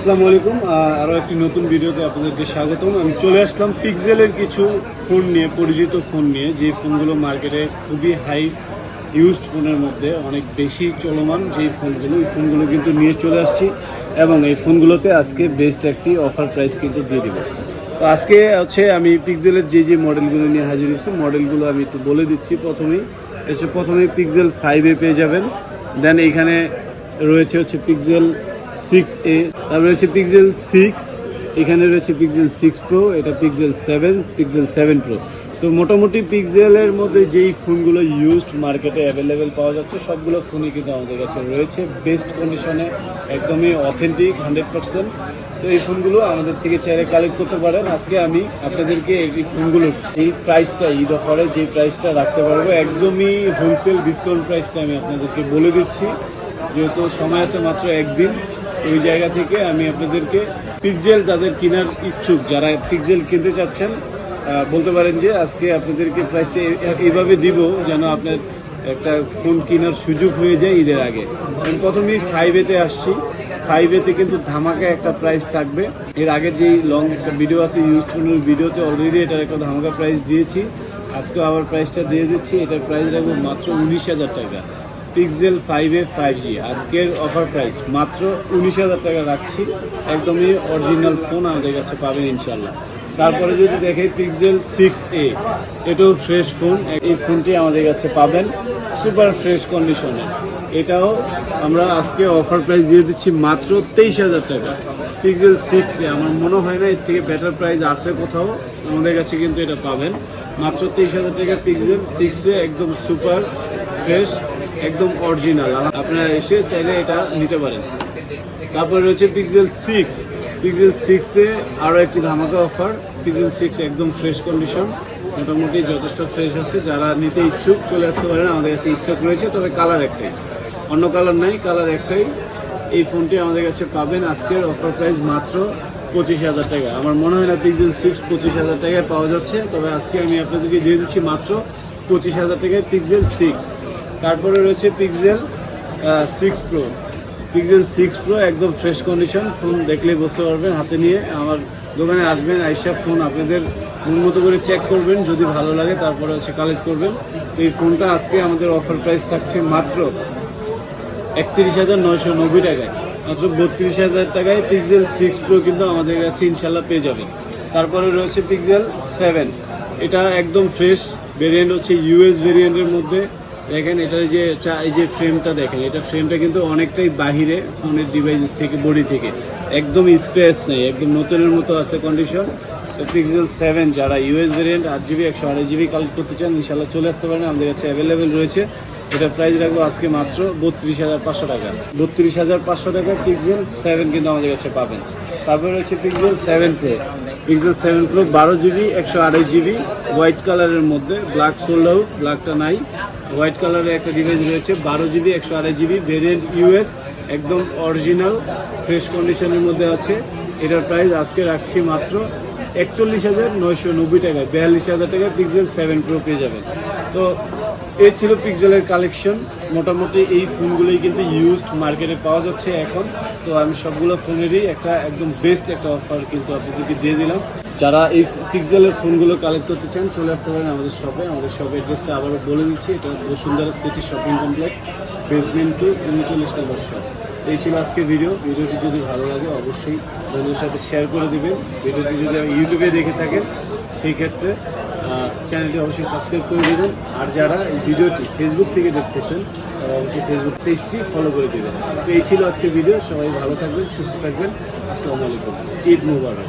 আসসালামু আলাইকুম। আরও একটি নতুন ভিডিওতে আপনাদেরকে স্বাগতম। আমি চলে আসলাম পিক্সেলের কিছু ফোন নিয়ে, পরিচিত ফোন নিয়ে। যে ফোনগুলো মার্কেটে খুবই হাই ইউজড ফোনের মধ্যে অনেক বেশি চলমান, যেই ফোনগুলো এই ফোনগুলো কিন্তু নিয়ে চলে আসছি এবং এই ফোনগুলোতে আজকে বেস্ট একটি অফার প্রাইস কিন্তু দিয়ে দিব। তো আজকে হচ্ছে আমি পিক্সেলের যে যে মডেলগুলো নিয়ে হাজির হয়েছি মডেলগুলো আমি একটু বলে দিচ্ছি প্রথমেই। হচ্ছে প্রথমেই পিক্সেল ফাইভে পেয়ে যাবেন। দেন এখানে রয়েছে হচ্ছে পিক্সেল সিক্স এ তারপরে রয়েছে পিক্সেল সিক্স এখানে রয়েছে পিক্সেল সিক্স প্রো এটা Pixel seven Pixel seven pro তো মোটামুটি পিক্সেলের মধ্যে যেই ফোনগুলো ইউজড মার্কেটে অ্যাভেলেবেল পাওয়া যাচ্ছে, সবগুলো ফোনই কিন্তু আমাদের কাছে রয়েছে। বেস্ট কন্ডিশনে একদমই অথেন্টিক হান্ড্রেড পার্সেন্ট তো এই ফোনগুলো আমাদের থেকে চাইলে কালেক্ট করতে পারেন। আজকে আমি আপনাদেরকে এই ফোনগুলোর এই প্রাইসটা ঈদ অফারে যে প্রাইসটা রাখতে পারব, একদমই হোলসেল ডিসকাউন্ট প্রাইসটা আমি আপনাদেরকে বলে দিচ্ছি। যেহেতু সময় আছে মাত্র একদিন ওই জায়গা থেকে আমি আপনাদেরকে পিকজেল যাদের কেনার ইচ্ছুক, যারা পিকজেল কিনতে চাচ্ছেন বলতে পারেন যে আজকে আপনাদেরকে প্রাইসটা এইভাবে দিব যেন আপনার একটা ফোন কেনার সুযোগ হয়ে যায় ঈদের আগে। আমি প্রথমেই ফাইভ এতে আসছি। ফাইভ এতে কিন্তু ধামাকা একটা প্রাইস থাকবে। এর আগে যেই লং একটা ভিডিও আছে ইউজ ফোনের ভিডিওতে অলরেডি এটার একটা ধামাকা প্রাইস দিয়েছি। আজকেও আবার প্রাইসটা দিয়ে দিচ্ছি। এটার প্রাইস রাখব মাত্র উনিশ হাজার টাকা। Pixel five A five G আজকের অফার প্রাইস মাত্র উনিশ হাজার টাকা রাখছি। একদমই অরিজিনাল ফোন আমাদের কাছে পাবেন ইনশাল্লাহ তারপরে যদি দেখে পিক্সেল সিক্স এ এটাও ফ্রেশ ফোন এই ফোনটি আমাদের কাছে পাবেন সুপার ফ্রেশ কন্ডিশনে এটাও আমরা আজকে অফার প্রাইস দিয়ে দিচ্ছি মাত্র তেইশ হাজার টাকা। পিক্সেল সিক্স এ আমার মনে হয় না, এর থেকে বেটার প্রাইস আছে কোথাও। আমাদের কাছে কিন্তু এটা পাবেন। মাত্র তেইশ হাজার টাকা পিক্সেল সিক্স এ একদম সুপার ফ্রেশ একদম অরিজিনাল আপনারা এসে চাইলে এটা নিতে পারেন। তারপরে রয়েছে পিক্সেল সিক্স পিক্সেল সিক্সে আরও একটি ধামাকা অফার পিক্সেল সিক্স একদম ফ্রেশ কন্ডিশন মোটামুটি যথেষ্ট ফ্রেশ আছে। যারা নিতে ইচ্ছুক চলে আসতে পারেন। আমাদের কাছে স্টক রয়েছে। তবে কালার একটাই। অন্য কালার নাই। কালার একটাই। এই ফোনটি আমাদের কাছে পাবেন। আজকের অফার প্রাইস মাত্র পঁচিশ হাজার টাকা। আমার মনে হয় না পিক্সেল সিক্স পঁচিশ হাজার টাকায় পাওয়া যাচ্ছে। তবে আজকে আমি আপনাদেরকে দিয়ে দিচ্ছি মাত্র পঁচিশ হাজার টাকায় পিক্সেল সিক্স তারপরে রয়েছে Pixel six pro Pixel six pro একদম ফ্রেশ কন্ডিশন ফোন দেখলেই বুঝতে পারবেন, হাতে নিয়ে আমার দোকানে আসবেন, আইসা ফোন আপনাদের মতো করে চেক করবেন, যদি ভালো লাগে তারপরে হচ্ছে কালেক্ট করবেন। এই ফোনটা আজকে আমাদের অফার প্রাইস থাকছে মাত্র একত্রিশ হাজার নয়শো নব্বই টাকায়। মাত্র বত্রিশ হাজার টাকায় পিক্সেল সিক্স প্রো কিন্তু আমাদের কাছে ইনশাল্লাহ পেয়ে যাবেন। তারপরে রয়েছে পিক্সেল সেভেন এটা একদম ফ্রেশ ভেরিয়েন্ট হচ্ছে ইউএস ভেরিয়েন্টের মধ্যে। দেখেন এটার যে এই যে ফ্রেমটা দেখেন, এটা ফ্রেমটা কিন্তু অনেকটাই বাহিরে, ফোনের ডিভাইস থেকে বডি থেকে। একদম স্ক্র্যাচ নেই, একদম নতুনের মতো আছে কন্ডিশন তো পিক্সেল সেভেন যারা ইউএস ভেরিয়েন্ট আট জিবি একশো আড়াই জিবি কালেক্ট করতে চান, ইনশাল্লাহ চলে আসতে পারেন। আমাদের কাছে অ্যাভেলেবেল রয়েছে। এটা প্রাইস রাখব আজকে মাত্র বত্রিশ হাজার পাঁচশো টাকা। বত্রিশ হাজার পাঁচশো টাকা পিক্সেল সেভেন কিন্তু আমাদের কাছে পাবেন। তারপরে হচ্ছে Pixel seven pro Pixel seven pro বারো জিবি একশো আড়াই জিবি হোয়াইট কালারের মধ্যে ব্ল্যাক সোল্ড আউট ব্ল্যাকটা নাই। হোয়াইট কালারের একটা ডিভাইস রয়েছে, বারো জিবি, একশো আড়াই জিবি ভেরিয়েন্ট ইউএস একদম অরিজিনাল ফ্রেশ কন্ডিশনের মধ্যে আছে। এটার প্রাইস আজকে রাখছি মাত্র একচল্লিশ হাজার নয়শো নব্বই টাকায়, বিয়াল্লিশ হাজার টাকায় পিক্সেল সেভেন প্রো পেয়ে যাবেন। তো এই ছিল পিক্সেলের কালেকশন মোটামুটি এই ফোনগুলোই কিন্তু ইউজড মার্কেটে পাওয়া যাচ্ছে এখন। তো আমি সবগুলো ফোনেরই একটা একদম বেস্ট একটা অফার কিন্তু আপনাদেরকে দিয়ে দিলাম। যারা এই পিক্সেলের ফোনগুলো কালেক্ট করতে চান, চলে আসতে পারেন আমাদের শপে আমাদের শপের অ্যাড্রেসটা আবারও বলে দিচ্ছি। এটা Bashundhara City shopping complex basement two উনচল্লিশ নম্বর শপ এই ছিল আজকের ভিডিও ভিডিওটি যদি ভালো লাগে, অবশ্যই বন্ধুদের সাথে শেয়ার করে দিবেন। ভিডিওটি যদি ইউটিউবে দেখে থাকেন, সেই ক্ষেত্রে চ্যানেলটি অবশ্যই সাবস্ক্রাইব করে দেবেন। আর যারা এই ভিডিওটি ফেসবুক থেকে দেখতেছেন, তারা অবশ্যই ফেসবুক পেজটি ফলো করে দেবেন। তো এই ছিল আজকের ভিডিও সবাই ভালো থাকবেন, সুস্থ থাকবেন। আসসালামু আলাইকুম। ঈদ মুবারক।